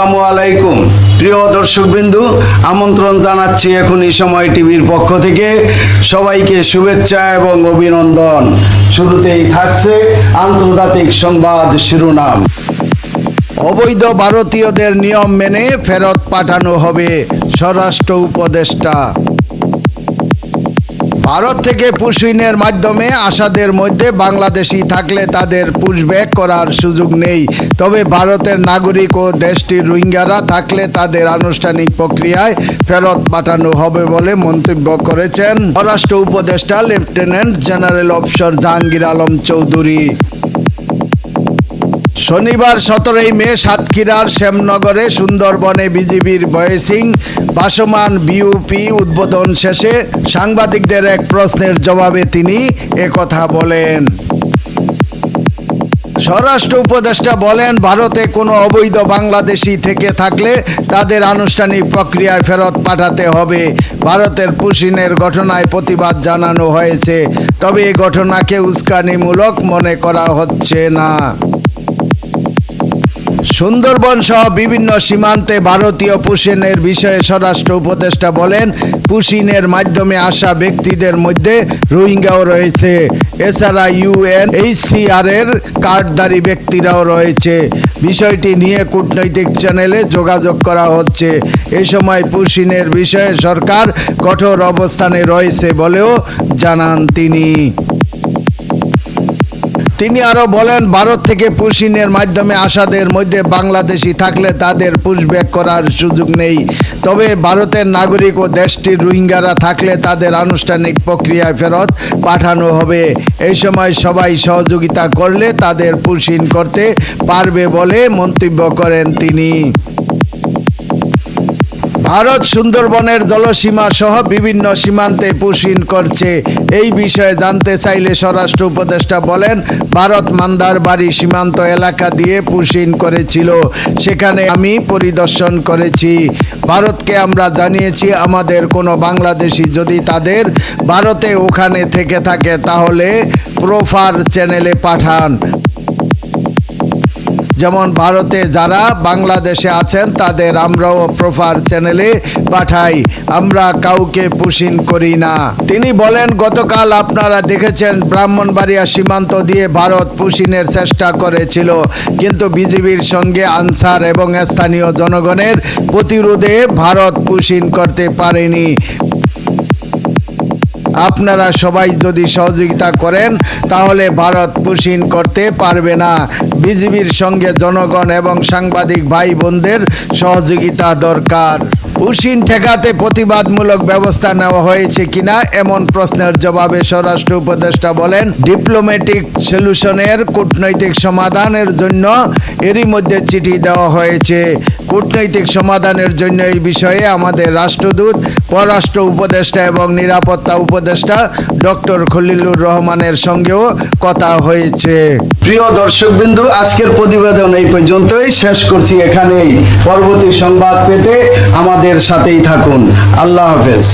আসসালামু আলাইকুম। প্রিয় দর্শকবিন্দু, আমন্ত্রণ জানাচ্ছি এখন এই সময় টিভির পক্ষ থেকে। সবাইকে শুভেচ্ছা এবং অভিনন্দন। শুরুতেই থাকছে আন্তর্জাতিক সংবাদ শিরোনাম। অবৈধ ভারতীয়দের নিয়ম মেনে ফেরত পাঠানো হবে স্বরাষ্ট্র উপদেষ্টা। ভারত থেকে পুশইনের মাধ্যমে আসাদের মধ্যে বাংলাদেশি থাকলে তাদের পুশব্যাক করার সুযোগ নেই। তবে ভারতের নাগরিক ও দেশটির রোহিঙ্গারা থাকলে তাদের আনুষ্ঠানিক প্রক্রিয়ায় ফেরত পাঠানো হবে বলে মন্তব্য করেছেন স্বরাষ্ট্র উপদেষ্টা lieutenant general officer Jahangir Alam Chowdhury. শনিবার সতেরোই মে সাতক্ষীরার শ্যামনগরে সুন্দরবনে বিজিবির বয়েসিং ভাসমান বিউপি উদ্বোধন শেষে সাংবাদিকদের এক প্রশ্নের জবাবে তিনি একথা বলেন। স্বরাষ্ট্র উপদেষ্টা বলেন, ভারতে কোনো অবৈধ বাংলাদেশি থেকে থাকলে তাদের আনুষ্ঠানিক প্রক্রিয়ায় ফেরত পাঠাতে হবে। ভারতের পুশিনের ঘটনায় প্রতিবাদ জানানো হয়েছে, তবে এই ঘটনাকে উস্কানিমূলক মনে করা হচ্ছে না। সুন্দরবন সহ বিভিন্ন সীমান্তে ভারতীয় পুশিনের বিষয়ে স্বরাষ্ট্র উপদেষ্টা বলেন পুশিনের মাধ্যমে আসা ব্যক্তিদের মধ্যে রোহিঙ্গাও রয়েছে। এছাড়া ইউএন এইচসিআর এর কার্ডধারী ব্যক্তিরাও রয়েছে। বিষয়টি নিয়ে কূটনৈতিক চ্যানেলে যোগাযোগ করা হচ্ছে। এ সময় পুশিনের বিষয়ে সরকার কঠোর অবস্থানে রয়েছে বলেও জানান তিনি। তিনি আরও বলেন, ভারত থেকে পুশিনের মাধ্যমে আসাদের মধ্যে বাংলাদেশি থাকলে তাদের পুশব্যাক করার সুযোগ নেই। তবে ভারতের নাগরিক ও দেশটির রোহিঙ্গারা থাকলে তাদের আনুষ্ঠানিক প্রক্রিয়ায় ফেরত পাঠানো হবে। এই সময় সবাই সহযোগিতা করলে তাদের পুশিন করতে পারবে বলে মন্তব্য করেন তিনি। ভারত সুন্দরবনের জলসীমা সহ বিভিন্ন সীমান্তে পুশিন করছে। এই বিষয়ে জানতে চাইলে স্বরাষ্ট্র উপদেষ্টা বলেন, ভারত মান্দার বাড়ি সীমান্ত এলাকা দিয়ে পুশিন করেছিল। সেখানে আমি পরিদর্শন করেছি। ভারতকে আমরা জানিয়েছি, আমাদের কোনো বাংলাদেশি যদি তাদের ভারতে ওখানে থেকে থাকে, তাহলে প্রোফার চ্যানেলে পাঠান। যেমন ভারতে যারা বাংলাদেশে আছেন, তাদের আমরাও প্রোফার চ্যানেলে পাঠাই। আমরা কাউকে পুশিন করি না। তিনি বলেন, গতকাল আপনারা দেখেছেন, ব্রাহ্মণবাড়িয়া সীমান্ত দিয়ে ভারত পুশিনের চেষ্টা করেছিল। কিন্তু বিজিবির সঙ্গে আনসার এবং স্থানীয় জনগণের প্রতিরোধে ভারত পুশিন করতে পারেনি। আপনারা সবাই যদি সহযোগিতা করেন, তাহলে ভারত পুষিন করতে পারবে না। বিজিবির সঙ্গে জনগণ এবং সাংবাদিক ভাই বোনদের সহযোগিতা দরকার। পুশিন ঠেকাতে প্রতিবাদমূলক ব্যবস্থা নেওয়া হয়েছে কিনা এমন প্রশ্নের জবাবে স্বরাষ্ট্র উপদেষ্টা বলেন, ডিপ্লোম্যাটিক সলিউশনের কূটনৈতিক সমাধানের জন্য এরই মধ্যে চিঠি দেওয়া হয়েছে। কূটনৈতিক সমাধানের জন্য এই বিষয়ে আমাদের রাষ্ট্রদূত, পররাষ্ট্র উপদেষ্টা এবং নিরাপত্তা উপদেষ্টা ডক্টর খলিলুর রহমানের সঙ্গেও কথা হয়েছে। প্রিয় দর্শকবিন্দু, আজকের প্রতিবেদন এই পর্যন্তই। শেষ করছি এখানেই। পরবর্তী সংবাদ পেতে আমাদের সাথেই থাকুন। আল্লাহ হাফেজ।